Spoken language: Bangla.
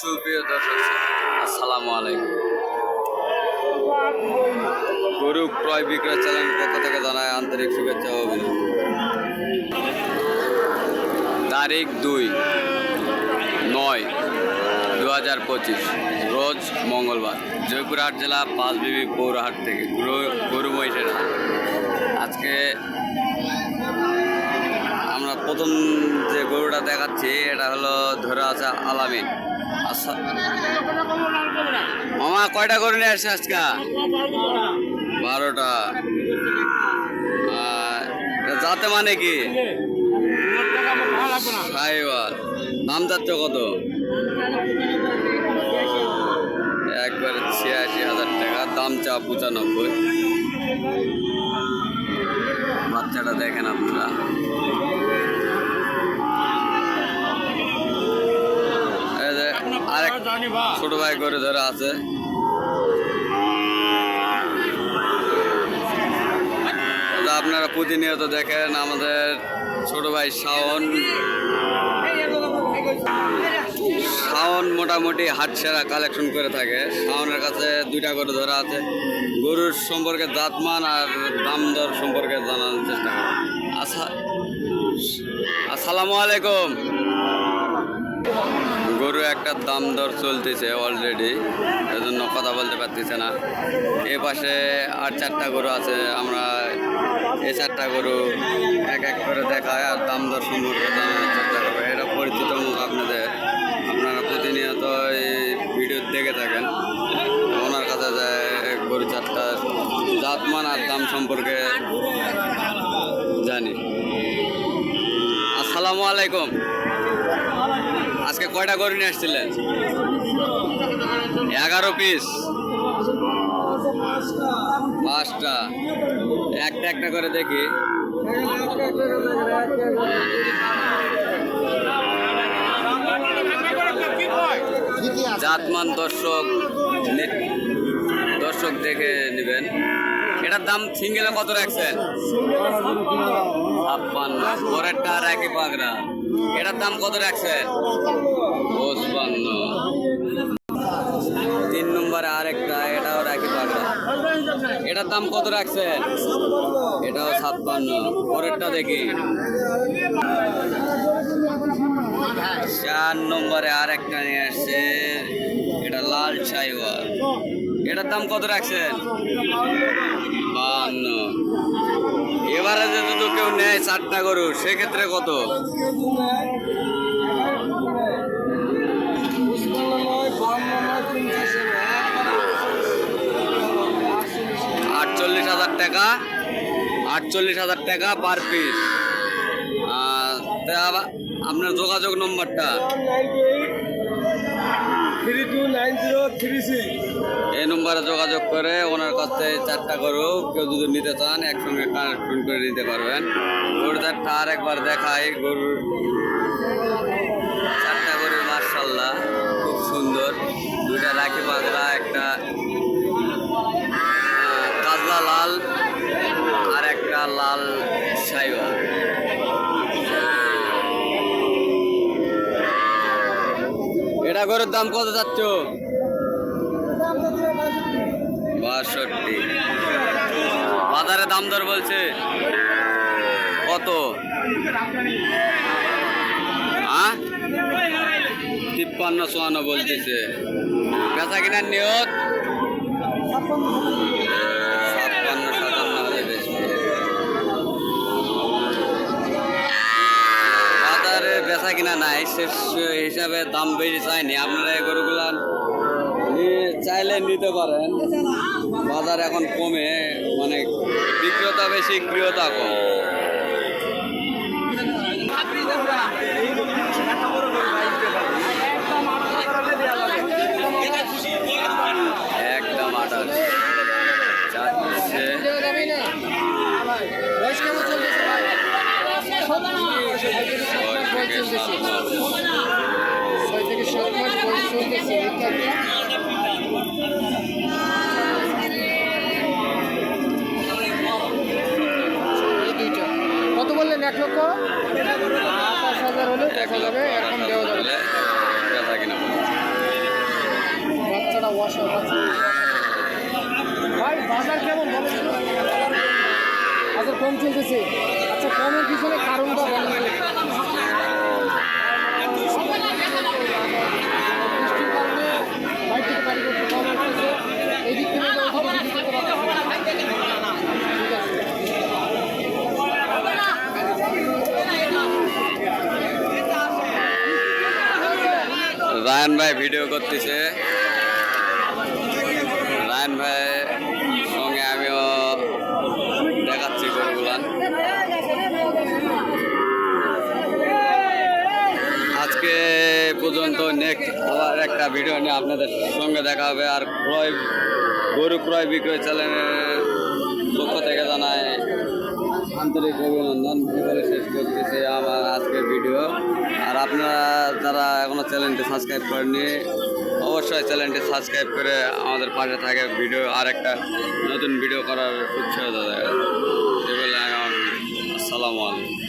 সুপ্রিয় দর্শক, আসসালামু আলাইকুম। গরু ক্রয় বিক্রয় চ্যানেল পক্ষ থেকে জানায় আন্তরিক শুভেচ্ছা ও তারিখ দুই, নয় দু হাজার পঁচিশ, রোজ মঙ্গলবার, জয়পুরহাট জেলা পাঁচবিবি পৌরহাট থেকে গরু- গরু মহিষের আজকে আমরা প্রথম যে গরুটা দেখাচ্ছি, এটা হলো ধরে আছে আলামিন। মামা, কয়টা করে নিয়ে আসছে আজকে? বারোটা। যাতে মানে কি? দাম যাচ্ছ কত? একবারে ছিয়াশি হাজার টাকা, দাম চা পঁচানব্বই। বাচ্চাটা দেখেন আপনারা। ছোট ভাই করে ধরে আছে। আপনারা প্রতিনিয়ত দেখেন আমাদের ছোট ভাই শাওন। শাওন মোটামুটি হাট সেরা কালেকশন করে থাকে। শাওনের কাছে দুইটা করে ধরা আছে। গরুর সম্পর্কে জাতমান আর দাম দর সম্পর্কে জানানোর চেষ্টা করে। আচ্ছা আসসালামু আলাইকুম। গরু একটা দাম দর চলতেছে অলরেডি এজন্য কথা বলতে পারতেছে না। এ পাশে আর চারটা গরু আছে, আমরা এই চারটা গরু এক এক করে দেখায় আর দাম দর সম্পর্কে চেষ্টা করব। এটা পরিচিত মুখ আপনাদের। আপনারা প্রতিনিয়ত এই ভিডিও দেখে থাকেন। ওনার কাছে যায় গরু চারটা জাতমান আর দাম সম্পর্কে জানি। আসসালামু আলাইকুম। আজকে কয়টা গরু নিয়ে আসছিলেন? এগারো পিস পাঁচটা। একটা একটা করে দেখি। জাতমান দর্শক দর্শক দেখে নেবেন। এটার দাম সিঙ্গেলে কত রাখছেন? ছাপ্পান্ন। পরেরটা আর একই পাগড়া। এটার দাম কত রাখছেন? পঁচপান্ন। তিন নম্বরে আরেকটা, এটাও রাখি পাগড়া এটার দাম কত রাখছেন? এটাও ছাপ্পান্ন। পরেরটা দেখি। চার নম্বরে আরেকটা নিয়ে আসছে। এটা লাল সাইওয়াল। এটার দাম কত রাখছেন? বান্ন। এবারে কেউ নেয় চারটা গরু, সেক্ষেত্রে কত? আটচল্লিশ হাজার টাকা, আটচল্লিশ হাজার টাকা পার পিস আপনার যোগাযোগ নম্বরটা? Three two nine zero three six এই নম্বরে যোগাযোগ করে ওনার কাছে চারটা গরু কেউ যদি নিতে চান, একসঙ্গে কানেকশন করে নিতে পারবেন। গরু চারটা আর একবার দেখাই, গরুর এটা গরুর দাম কত যাচ্ছ? বাষট্টি। বাজারে দাম দর বলছে। কত? হ্যাঁ তিপ্পান্ন চুয়ান্ন বলতেছে। বেচা কিনার নিয়ত? বেচা কিনা নাই সে সে হিসাবে দাম বেশি চাইনি। আপনারা এই গরুগুলা চাইলে নিতে পারেন। বাজার এখন কমে মানে বিক্রেতা বেশি ক্রিয়তা কম। একদম আঠাশ। যাচ্ছে। থেকে ছয় থেকে সাত মাস বয়স চলতেছে কত বললেন? এক লক্ষ? পাঁচ হাজার হলে দেখা যাবে এখন দেওয়া যাবে। হলে বেচা কিনা করবে। ভাই, বাজার কেমন? বাজার কম চলতেছে। আচ্ছা কমের পিছনে কারণটা বলেন। রায়ন ভাই ভিডিও করতেছে। রায়ন ভাই সঙ্গে আমিও দেখাচ্ছি আজকে পর্যন্ত নেক্সট আবার একটা ভিডিও নিয়ে আপনাদের সঙ্গে দেখা হবে। আর ক্রয় গরু ক্রয় বিক্রয় চ্যানেলের আন্তরিক অভিনন্দন। ভিডিও শেষ করতেছে আমার আজকের ভিডিও। আর আপনারা যারা এখনও চ্যানেলটি সাবস্ক্রাইব করেননি, অবশ্যই চ্যানেলটি সাবস্ক্রাইব করে আমাদের পাশে থাকে ভিডিও আর একটা নতুন ভিডিও করার উৎসাহ দেয় এগুলো আসসালামু আলাইকুম।